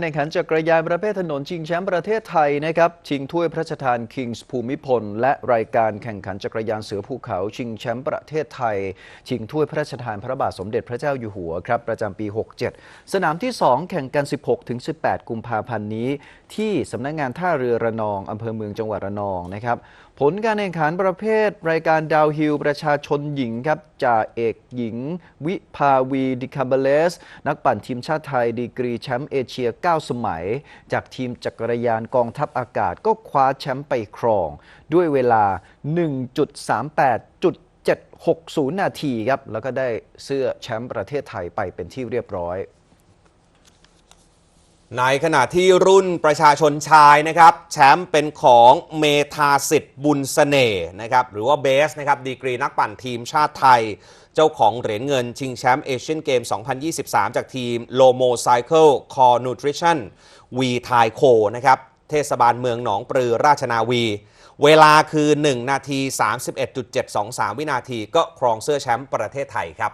ในขันจักรยานประเภทถนนชิงแชมป์ประเทศไทยนะครับชิงถ้วยพระราชทานคิงส์ภูมิพล และรายการแข่งขันจักรยานเสือภูเขา ชิงแชมป์ประเทศไทย ชิงถ้วยพระราชทานพระบาทสมเด็จพระเจ้าอยู่หัวครับประจำปี 67 สนามที่ 2 แข่งกัน 16-18 กุมภาพันธ์นี้ ที่สำนักงงานท่าเรือระนองอำเภอเมืองจังหวัดระนองนะครับผลการแข่งขันประเภทรายการดาวฮิลประชาชนหญิงครับจ่าเอกหญิง วิภาวีดิคาเบเลส นักปั่นทีมชาติไทยดีกรีแชมป์เอเชีย9 สมัย จากทีมจักรยานกองทัพอากาศก็คว้าแชมป์ไปครอง ด้วยเวลา 1.38.760 นาทีครับ แล้วก็ได้เสื้อแชมป์ประเทศไทยไปเป็นที่เรียบร้อย ในขณะที่รุ่นประชาชนชายนะครับแชมป์เป็นของเมธาสิทธิ์บุญสเสน่ห์นะครับหรือว่าเบสนะครับดีกรีนักปั่นทีมชาติไทย เจ้าของเหรียญเงินชิงแชมป์เอเชียนเกม 2023 จากทีมโลโมไซเคิลคอร์นูทริชั่นวีไทโคนะครับเทศบาลเมืองหนองปลือราชนาวี เวลาคือ 1 นาที 31.723 วินาทีก็ครองเสื้อแชมป์ประเทศไทยครับ